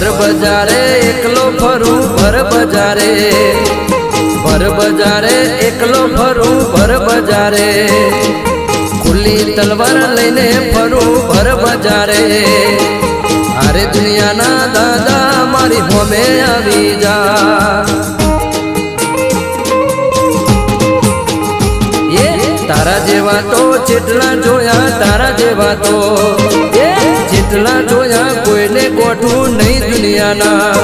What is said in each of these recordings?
બજારે એકલો ફરું, ભર બજારે. ભર બજારે એકલો ફરું, ભર બજારે. ખુલ્લી તલવાર લઈને ફરું, ભર બજારે. અરે દુનિયાના દાદા, મારી હોમે આવી જા. એ તારા જેવા તો જેટલા જોયા, તારા જેવા તો. જેટલા જોયા દુનિયાના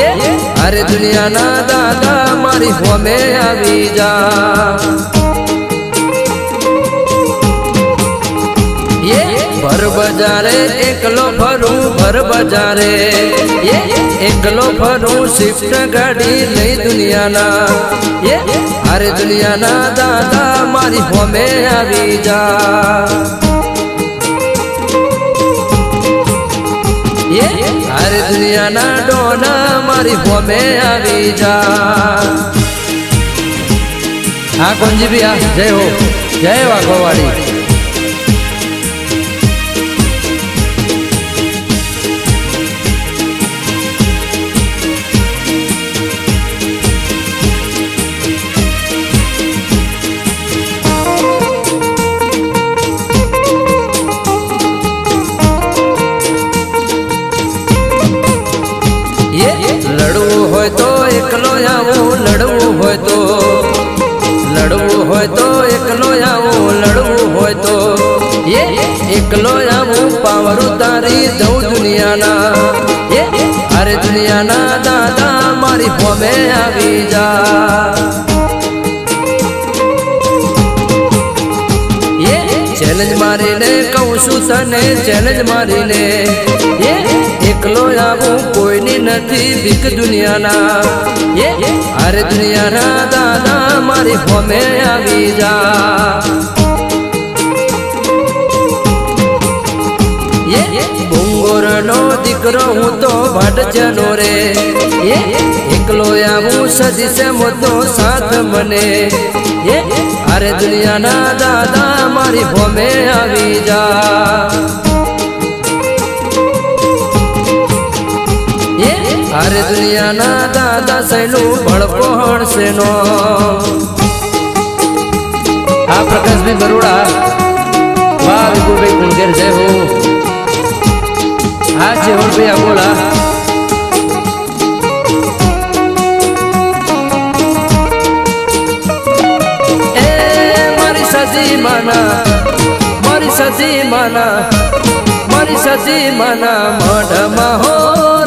એ અરે દુનિયાના દાદા મારી હોમે આવી જા એ ભર બજારે એકલો ફરું ભર બજારે એ એકલો ફરું શિફ્ટ ગાડી લઈ દુનિયાના એ અરે દુનિયાના દાદા મારી હોમે આવી જા અરે ડોના મારી હોમે આવી જા. હા કોંજી આ જય હો. જય વાઘોવાડી. હોય તો એકલો આવું, લડવું હોય તો. લડવું હોય તો એકલો આવું, લડવું હોય તો. એ એકલો આવું, પાવર તારી દઉં દુનિયાના. એ અરે દુનિયાના દાદા, મારી ભોમે આવી જા. ચેલેન્જ મારીને કહું છું તને ચેલેન્જ મારીને. એકલો આવું કોઈની નથી બીક દુનિયાના. અરે દુનિયાના દાદા મારી હોમે આવી જા. ભૂંગોરનો દીકરો હું તો ભાટજનો રે. એકલો આવું સજી છે મોતો સાથ મને. અરે દુનિયાના દાદા મારી હોમે આવી જા. અરે દુનિયાના દાદા સૈનું ભળપોહણ સેનો આ પ્રકાશભાઈ બરોડા. વાહ, વિપુલભાઈ કુણગેર જય હો. આ છે ભાઈ આ સજી માના મારી સજી માના મારી સજી માના મોઢમાં હો